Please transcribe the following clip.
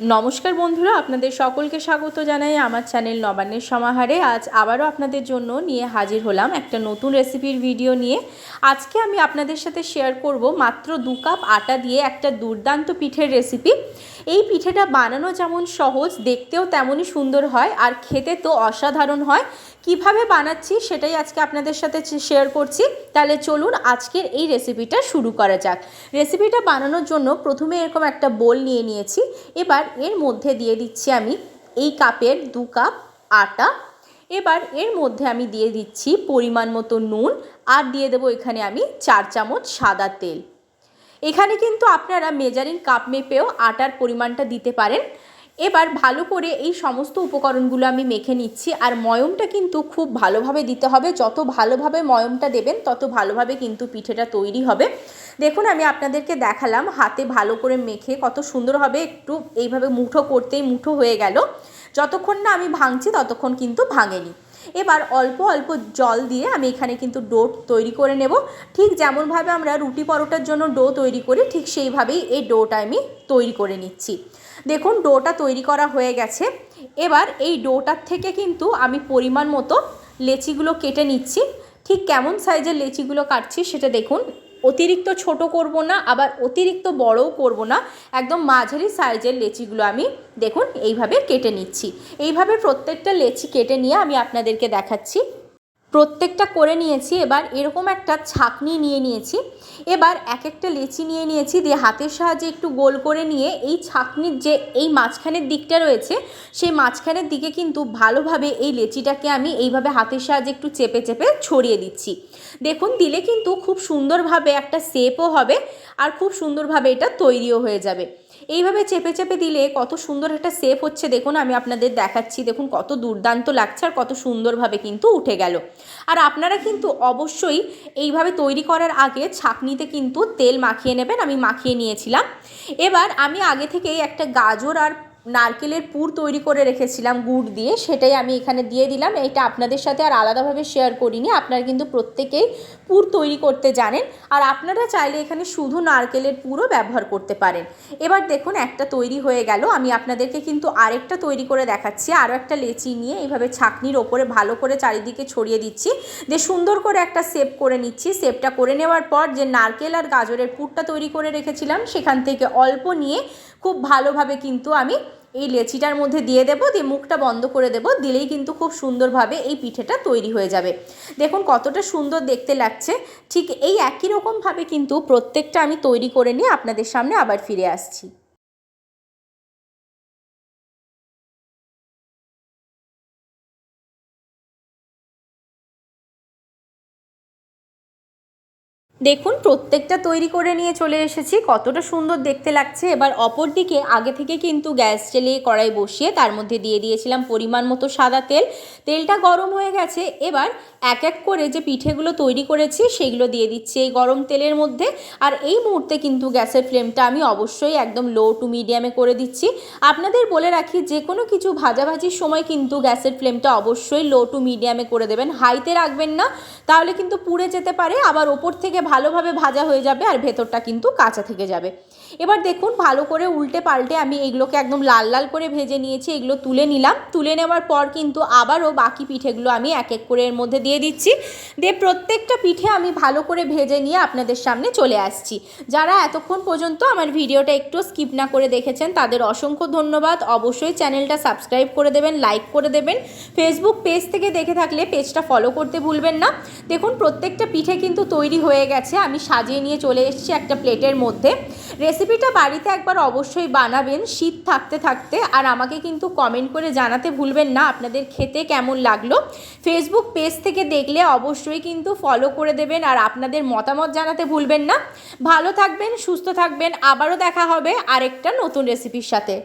নমস্কার বন্ধুরা, আপনাদের সকলকে স্বাগত জানাই আমার চ্যানেল নবান্নের সমাহারে। আজ আবারও আপনাদের জন্য নিয়ে হাজির হলাম একটা নতুন রেসিপির ভিডিও নিয়ে। আজকে আমি আপনাদের সাথে শেয়ার করব মাত্র দু কাপ আটা দিয়ে একটা দুর্দান্ত পিঠের রেসিপি এই পিঠেটা বানানো যেমন সহজ, দেখতেও তেমনই সুন্দর হয় আর খেতে তো অসাধারণ হয়। কীভাবে বানাচ্ছি সেটাই আজকে আপনাদের সাথে শেয়ার করছি। তাহলে চলুন আজকের এই রেসিপিটা শুরু করা যাক। রেসিপিটা বানানোর জন্য প্রথমে এরকম একটা বোল নিয়ে নিয়েছি। এবার এর মধ্যে দিয়ে দিচ্ছি আমি এই কাপের দু কাপ আটা। এবার এর মধ্যে আমি দিয়ে দিচ্ছি পরিমাণ মতো নুন আর দিয়ে দেবো এখানে আমি চার চামচ সাদা তেল। এখানে কিন্তু আপনারা মেজারিং কাপ মেপেও আটার পরিমাণটা দিতে পারেন। এবার ভালো করে এই সমস্ত উপকরণগুলো আমি মেখে নিচ্ছি আর ময়মটা কিন্তু খুব ভালোভাবে দিতে হবে। যত ভালোভাবে ময়মটা দেবেন, তত ভালোভাবে কিন্তু পিঠেটা তৈরি হবে। দেখুন, আমি আপনাদেরকে দেখালাম হাতে ভালো করে মেখে কত সুন্দর হবে, একটু এইভাবে মুঠো করতেই মুঠো হয়ে গেল। যতক্ষণ না আমি ভাঙছি, ততক্ষণ কিন্তু ভাঙেনি। এবার অল্প অল্প জল দিয়ে আমি এখানে কিন্তু ডো তৈরি করে নেব। ঠিক যেমনভাবে আমরা রুটি পরোটার জন্য ডো তৈরি করি, ঠিক সেইভাবেই এই ডোটা আমি তৈরি করে নিচ্ছি। দেখুন, ডোটা তৈরি করা হয়ে গেছে। এবার এই ডোটার থেকে কিন্তু আমি পরিমাণ মতো লেচিগুলো কেটে নিচ্ছি। ঠিক কেমন সাইজের লেচিগুলো কাটছি, সেটা দেখুন। অতিরিক্ত ছোট করব না, আবার অতিরিক্ত বড়ও করব না। একদম মাঝারি সাইজের লেচিগুলো আমি দেখুন এইভাবে কেটে নিচ্ছি। এইভাবে প্রত্যেকটা লেচি কেটে নিয়ে আমি আপনাদেরকে দেখাচ্ছি। প্রত্যেকটা করে নিয়েছি, এবার এরকম একটা ছাকনি নিয়ে নিয়েছি। এবার এক একটা লেচি নিয়ে নিয়েছি, দিয়ে হাতের সাহায্যে একটু গোল করে নিয়ে এই ছাকনির যে এই মাঝখানের দিকটা রয়েছে, সেই মাঝখানের দিকে কিন্তু ভালোভাবে এই লেচিটাকে আমি এইভাবে হাতের সাহায্যে একটু চেপে চেপে ছড়িয়ে দিচ্ছি। দেখুন, দিলে কিন্তু খুব সুন্দরভাবে একটা শেপও হবে আর খুব সুন্দরভাবে এটা তৈরিও হয়ে যাবে। এইভাবে চেপে চেপে দিলে কত সুন্দর একটা সেপ হচ্ছে, দেখুন আমি আপনাদের দেখাচ্ছি। দেখুন, কত দুর্দান্ত লাগছে আর কত সুন্দরভাবে কিন্তু উঠে গেল। আর আপনারা কিন্তু অবশ্যই এইভাবে তৈরি করার আগে ছাঁকনিতে কিন্তু তেল মাখিয়ে নেবেন, আমি মাখিয়ে নিয়েছিলাম। এবার আমি আগে থেকেই একটা গাজর আর নারকেলের পুর তৈরি করে রেখেছিলাম গুড় দিয়ে, সেটাই আমি এখানে দিয়ে দিলাম। এটা আপনাদের সাথে আর আলাদাভাবে শেয়ার করিনি। আপনারা কিন্তু প্রত্যেকেই পুর তৈরি করতে জানেন। আর আপনারা চাইলে এখানে শুধু নারকেলের পুরও ব্যবহার করতে পারেন। এবার দেখুন, একটা তৈরি হয়ে গেল। আমি আপনাদেরকে কিন্তু আরেকটা তৈরি করে দেখাচ্ছি। আরও একটা লেচি নিয়ে এইভাবে ছাকনির ওপরে ভালো করে চারিদিকে ছড়িয়ে দিচ্ছি। দিয়ে সুন্দর করে একটা সেপ করে নিচ্ছি। সেপটা করে নেওয়ার পর যে নারকেল আর গাজরের পুরটা তৈরি করে রেখেছিলাম, সেখান থেকে অল্প নিয়ে খুব ভালোভাবে কিন্তু আমি এই লেচিটার মধ্যে দিয়ে দেবো, দিয়ে মুখটা বন্ধ করে দেবো, দিলেই কিন্তু খুব সুন্দরভাবে এই পিঠেটা তৈরি হয়ে যাবে। দেখুন কতটা সুন্দর দেখতে লাগছে। ঠিক এই একই রকমভাবে কিন্তু প্রত্যেকটা আমি তৈরি করে নিয়ে আপনাদের সামনে আবার ফিরে আসছি। দেখুন, প্রত্যেকটা তৈরি করে নিয়ে চলে এসেছি। কতটা সুন্দর দেখতে লাগছে। এবার অপর দিকে আগে থেকে কিন্তু গ্যাস জ্বেলিয়ে কড়াই বসিয়ে তার মধ্যে দিয়ে দিয়েছিলাম পরিমাণ মতো সাদা তেল। তেলটা গরম হয়ে গেছে। এবার এক এক করে যে পিঠেগুলো তৈরি করেছি, সেগুলো দিয়ে দিচ্ছি এই গরম তেলের মধ্যে। আর এই মুহূর্তে কিন্তু গ্যাসের ফ্লেমটা আমি অবশ্যই একদম লো টু মিডিয়ামে করে দিচ্ছি। আপনাদের বলে রাখি যে কোনো কিছু ভাজাভাজির সময় কিন্তু গ্যাসের ফ্লেমটা অবশ্যই লো টু মিডিয়ামে করে দেবেন। হাইতে রাখবেন না, তাহলে কিন্তু পুড়ে যেতে পারে। আবার ওপর থেকে ভালোভাবে ভাজা হয়ে যাবে আর ভেতরটা কিন্তু কাঁচা থেকে যাবে। এবার দেখুন ভালো করে উল্টে পাল্টে আমি এগুলোকে একদম লাল লাল করে ভেজে নিয়েছি, এগুলো তুলে নিলাম। তুলে নেওয়ার পর কিন্তু আবারও বাকি পিঠেগুলো আমি এক এক করে এর মধ্যে দিয়ে দিচ্ছি। দিয়ে প্রত্যেকটা পিঠে আমি ভালো করে ভেজে নিয়ে আপনাদের সামনে চলে আসছি। যারা এতক্ষণ পর্যন্ত আমার ভিডিওটা একটু স্কিপ না করে দেখেছেন, তাদের অসংখ্য ধন্যবাদ। অবশ্যই চ্যানেলটা সাবস্ক্রাইব করে দেবেন, লাইক করে দেবেন। ফেসবুক পেজ থেকে দেখে থাকলে পেজটা ফলো করতে ভুলবেন না। দেখুন প্রত্যেকটা পিঠে কিন্তু তৈরি হয়ে গেছে, আমি সাজিয়ে নিয়ে চলে এসেছি একটা প্লেটের মধ্যে। রেসিপিটা বাড়িতে একবার অবশ্যই বানাবেন, শীত থাকতে থাকতে। আর আমাকে কিন্তু কমেন্ট করে জানাতে ভুলবেন না, আপনাদের খেতে কেমন লাগল। ফেসবুক পেজ থেকে দেখলে অবশ্যই কিন্তু ফলো করে দেবেন, আর আপনাদের মতামত জানাতে ভুলবেন না। ভালো থাকবেন, সুস্থ থাকবেন, আবারও দেখা হবে আরেকটা নতুন রেসিপির সাথে।